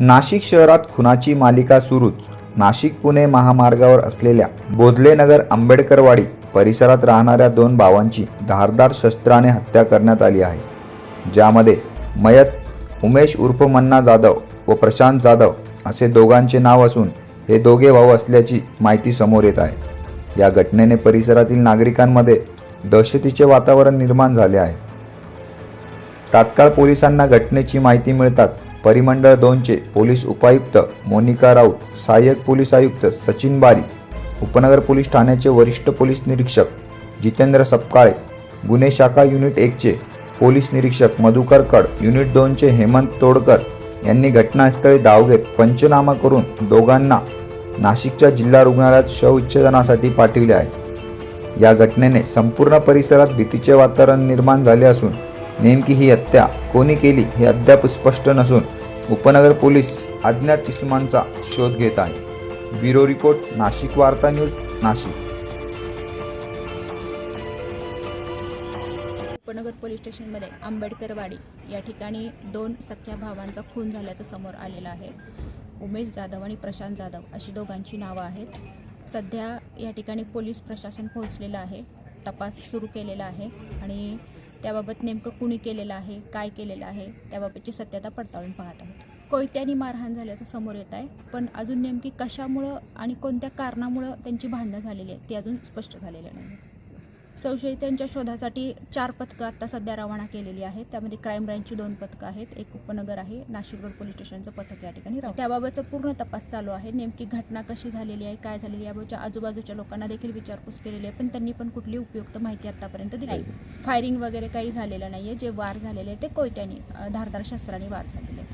नाशिक शहरात खुनाची मालिका सुरूच. नाशिक पुणे महामार्गावर असलेल्या बोधलेनगर आंबेडकरवाडी परिसरात राहणाऱ्या दोन भावांची धारदार शस्त्राने हत्या करण्यात आली आहे. ज्यामध्ये मयत उमेश उर्फ मन्ना जाधव व प्रशांत जाधव असे दोघांचे नाव असून हे दोघे भाऊ असल्याची माहिती समोर येत आहे. या घटनेने परिसरातील नागरिकांमध्ये दहशतीचे वातावरण निर्माण झाले आहे. तात्काळ पोलिसांना घटनेची माहिती मिळताच परिमंडळ दोनचे पोलीस उपायुक्त मोनिका राऊत सहाय्यक पोलीस आयुक्त सचिन बारी उपनगर पोलीस ठाण्याचे वरिष्ठ पोलीस निरीक्षक जितेंद्र सपकाळे गुन्हे शाखा युनिट एकचे पोलीस निरीक्षक मधुकर कड युनिट दोनचे हेमंत तोडकर यांनी घटनास्थळी धाव घेत पंचनामा करून दोघांना नाशिकच्या जिल्हा रुग्णालयात शवविच्छेदनासाठी पाठविले आहे. या घटनेने संपूर्ण परिसरात भीतीचे वातावरण निर्माण झाले असून नेमकी ही हत्या कोणी केली हे अद्याप स्पष्ट नसून उपनगर पोलीस अज्ञात इसमांचा शोध घेत आहे. ब्युरो रिपोर्ट नाशिक वार्ता न्यूज नाशिक. उपनगर पोलीस स्टेशनमध्ये आंबेडकरवाडी या ठिकाणी दोन सख्या भावांचा खून झाल्याचं समोर आलेलं आहे. उमेश जाधव आणि प्रशांत जाधव अशी दोघांची नावं आहेत. सध्या या ठिकाणी पोलीस प्रशासन पोहोचलेलं आहे. तपास सुरू केलेला आहे आणि त्याबाबत नेमकं कुणी केलेलं आहे काय केलेलं आहे त्याबाबतची सत्यता पडताळून पाहत आहोत. कोयत्यानी मारहाण झाल्याचं समोर येत आहे पण अजून नेमकी कशामुळं आणि कोणत्या कारणामुळं त्यांची भांडणं झालेली आहेत ती अजून स्पष्ट झालेलं नाही संशयितांच्या शोधासाठी चार पथकं आता सध्या रवाना केलेली आहेत. त्यामध्ये क्राईम ब्रँचची दोन पथकं आहेत. एक उपनगर आहे नाशिक रोड पोलीस स्टेशनचं पथक या ठिकाणी राहतं. त्याबाबतचा पूर्ण तपास चालू आहे. नेमकी घटना कशी झालेली आहे काय झालेली आहे याबाबतच्या आजूबाजूच्या लोकांना देखील विचारपूस केलेली आहे पण त्यांनी पण कुठली उपयुक्त माहिती आतापर्यंत दिली नाही. फायरिंग वगैरे काही झालेलं नाही आहे जे वार झालेले आहे ते कोयत्याने धारदार शस्त्राने वार झालेले